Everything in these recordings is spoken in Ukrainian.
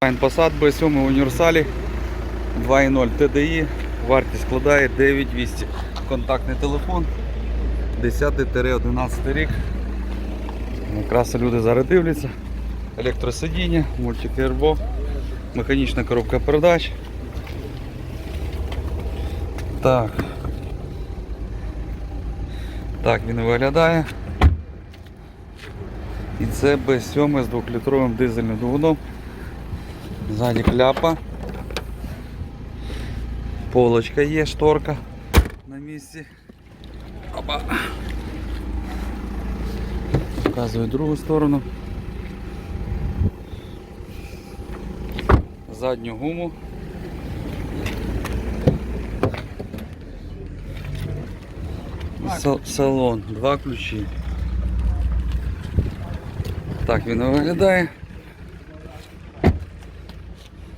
Passat B7 універсалі 2.0 TDI. Вартість складає 9200. Контактний телефон 10-11 рік. Якраз люди зараз дивляться. Електросидіння, мультикербо, механічна коробка передач. Так. Так він виглядає. І це B7 з 2-літровим дизельним двигуном. Ззаді кляпа. Полочка є, шторка на місці. Опа. Показую другу сторону. Задню гуму. Сал- Салон, два ключі. Так він виглядає.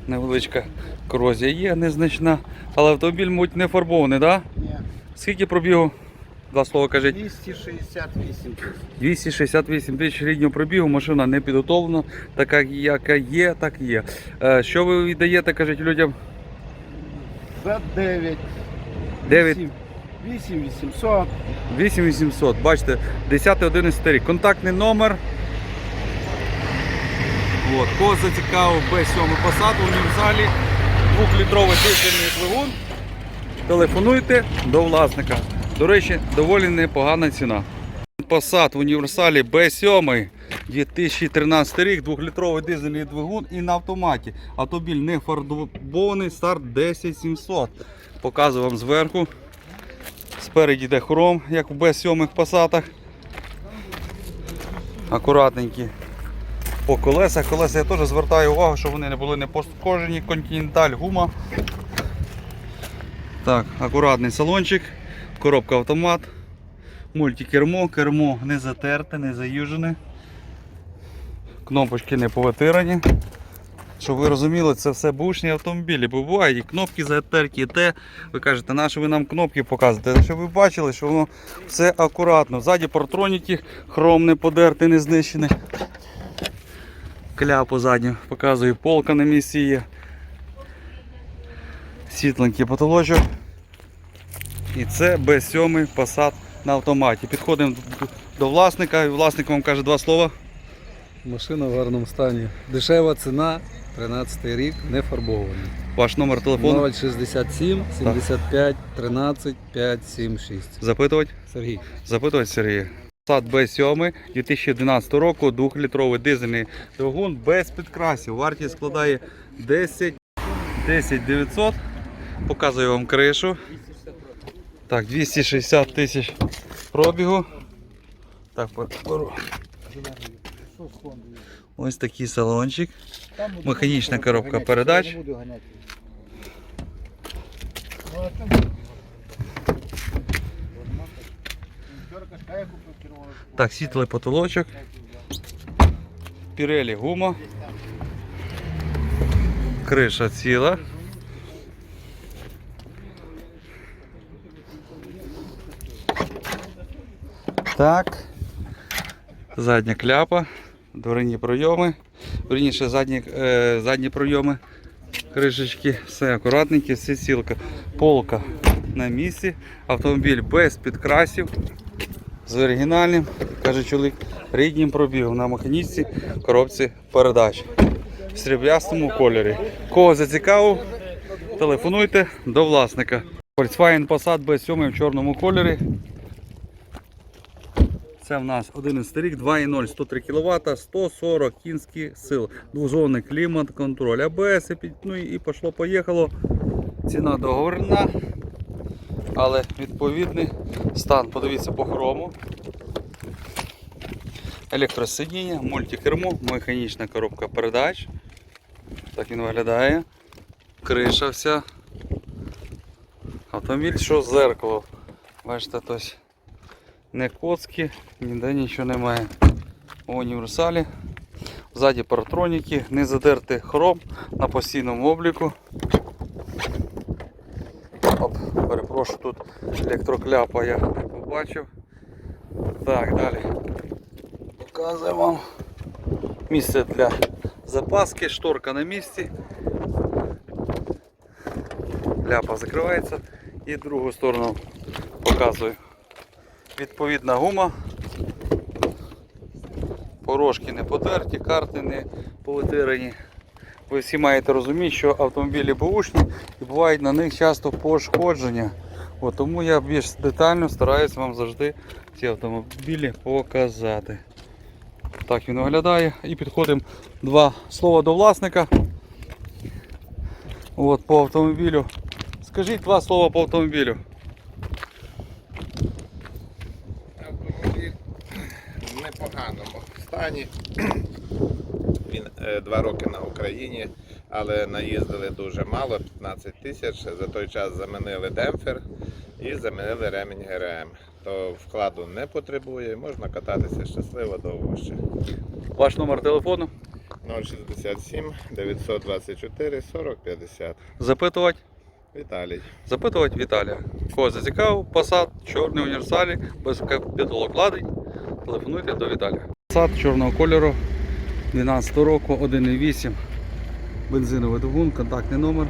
Невеличка корозія є, незначна. Але автомобіль, мабуть, не фарбований, так? Да? Ні, Скільки пробігу? Два слова кажіть. 268 тисяч. 268 тисяч ріднього пробігу, машина не підготовлена, така яка є, так є. Е, Що ви віддаєте, кажіть людям? За 9. 9 8 800. 8800. Бачите, 10-11 рік. Контактний номер. От, кого зацікавив Б7 Passat в універсалі, 2-літровий дизельний двигун. Телефонуйте до власника. До речі, доволі непогана ціна. Passat в універсалі B7 2013 рік, 2-літровий дизельний двигун і на автоматі. Автомобіль не фарбований, старт 10700. Показую вам зверху. Спереді йде хром, як в Б7 пасатах. Акуратненькі по колесах. Колеса я теж звертаю увагу, щоб вони не були не пошкоджені. Континенталь, гума. Так, акуратний салончик, коробка автомат, мультикермо, кермо не затерте, не заюжене. Кнопочки не повитирані. Щоб ви розуміли, це все бушні автомобілі. Бо буває і кнопки затерті, і те. Ви кажете, на що ви нам кнопки показуєте? Щоб ви бачили, що воно все акуратно. Ззаді партроніки, хром не подертий, не знищений. Кляпу задню показую, полка на місці є. Світленький потолочок. І це Б7 Passat на автоматі. Підходимо до власника, і власник вам каже два слова. Машина в гарному стані. Дешева ціна, 13 рік, не фарбований. Ваш номер телефону. 067 75 13 576. Запитувати? Сергій. Запитувати Сергія. Passat B7 2011 року, 2-літровий дизельний двигун без підкрасів. Вартість складає 10 10 900. Показую вам кришу. Так, 260 тисяч пробігу. Так, беру. Ось такий салончик. Механічна коробка передач. Так, світлий потолочок. Пірелі гума. Криша ціла. Так. Задня кляпа, дверні пройоми. Верніше задні, е, задні пройоми. Кришечки, все акуратненьке, все цілка. Полка на місці. Автомобіль без підкрасів з оригінальним, каже чоловік, ріднім пробігом на механічці коробці передач в сріблястому кольорі. Кого зацікавив, телефонуйте до власника. Volkswagen Passat B7 в чорному кольорі. Це в нас 11 рік, 2,0, 103 кВт, 140 кінських сил, двозонний клімат, контроль АБС, ну і пішло поїхало. Ціна договорна, але відповідний стан, подивіться по хрому. Електросидіння, мультикермо, механічна коробка передач. Так він виглядає. Криша вся. Автомобіль, що зеркало. Бачите, тось не коцки, ніде нічого немає. У універсалі. Ззаді паратроніки, не задертий хром на постійному обліку. Перепрошую, тут електрокляпа я не побачив. Так, далі. Показую вам місце для запаски, шторка на місці. Ляпа закривається і другу сторону показую. Відповідна гума. Порожки не потерті, карти не повитирані. Ви всі маєте розуміти, що автомобілі бушні і бувають на них часто пошкодження. От, тому я більш детально стараюся вам завжди ці автомобілі показати. Так він виглядає. І підходимо два слова до власника. От, по автомобілю. Скажіть два слова по автомобілю. Автомобіль в непоганому стані. Він е, два роки на Україні, але наїздили дуже мало, 15 тисяч. За той час замінили демпфер і замінили ремінь ГРМ. То вкладу не потребує, можна кататися щасливо довго ще. Ваш номер телефону. 067 924 40 50. Запитувати. Віталій. Запитувати Віталія. Кого зацікавив, Passat, чорний універсалі, без капіталокладень. Телефонуйте до Віталія. Passat чорного кольору 12 року, 1,8. Бензиновий двигун, контактний номер.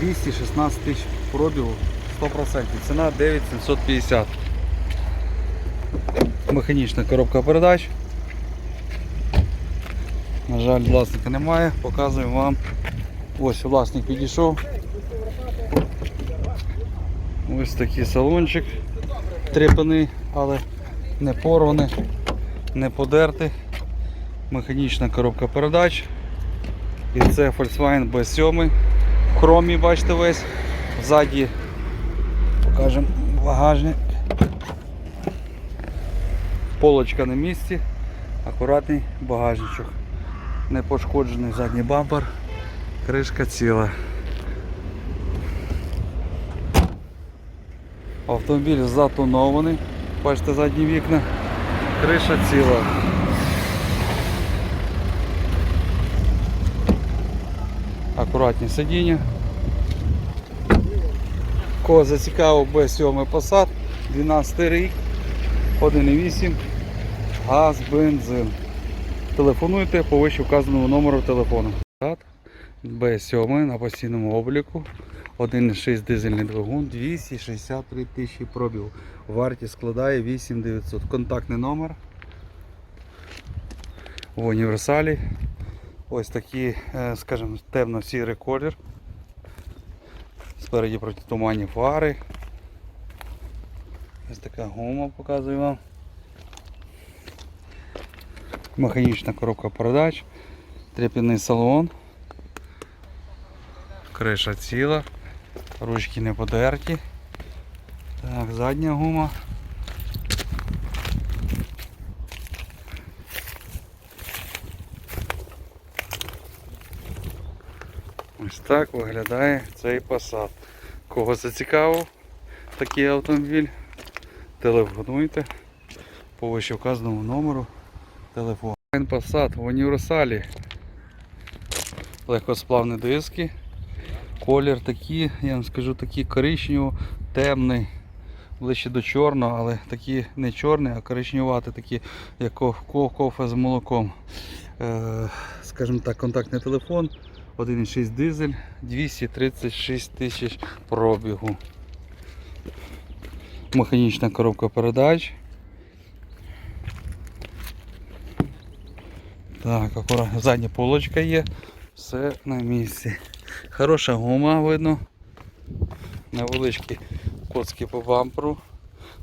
216 тисяч пробігу, 100%. Ціна 9750. Механічна коробка передач. На жаль, власника немає. Показую вам. Ось власник підійшов. Ось такий салончик трепаний, але не порваний, не подертий. Механічна коробка передач. І це Volkswagen B7 в хромі, бачите весь. Ззаді покажемо багажник. Полочка на місці, акуратний багажничок. Не пошкоджений задній бампер, кришка ціла. Автомобіль затонований. Бачите задні вікна. Криша ціла. Акуратні сидіння. Кого зацікавив B7 Passat, 12 рік, 1,8, газ, бензин. Телефонуйте по вище вказаному номеру телефону. Passat B7 на постійному обліку. 1,6 дизельний двигун, 263 тисячі пробігу. Вартість складає 8900. Контактний номер. В універсалі. Ось такий, е, скажімо, темно-сірий колір. Спереді протитуманні фари. Ось така гума показую вам. Механічна коробка передач, треп'яний салон. Криша ціла, ручки не подерті. Так, задня гума. Так виглядає цей Passat. Кого зацікавив такий автомобіль, телефонуйте по вище вказаному номеру телефону. Passat в універсалі. Легкосплавні диски. Колір такий, я вам скажу, такий коричнево, темний, ближче до чорного, але такий не чорний, а коричневатий, такий, як ко- ко- кофе з молоком. Е, скажімо так, контактний телефон 1,6 дизель, 236 тисяч пробігу. Механічна коробка передач. Так, акуратно, задня полочка є, все на місці. Хороша гума видно. Невеличкі коцки по бамперу.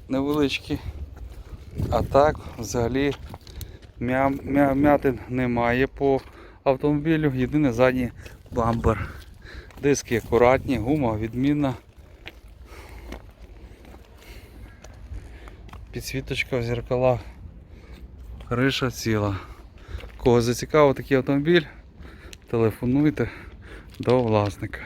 Невеличкі. А так взагалі м'я, м'я, м'ятин немає по автомобілю. Єдине задній бампер. Диски акуратні, гума відмінна. Підсвіточка в зеркалах. Криша ціла. Кого зацікавив такий автомобіль, телефонуйте до власника.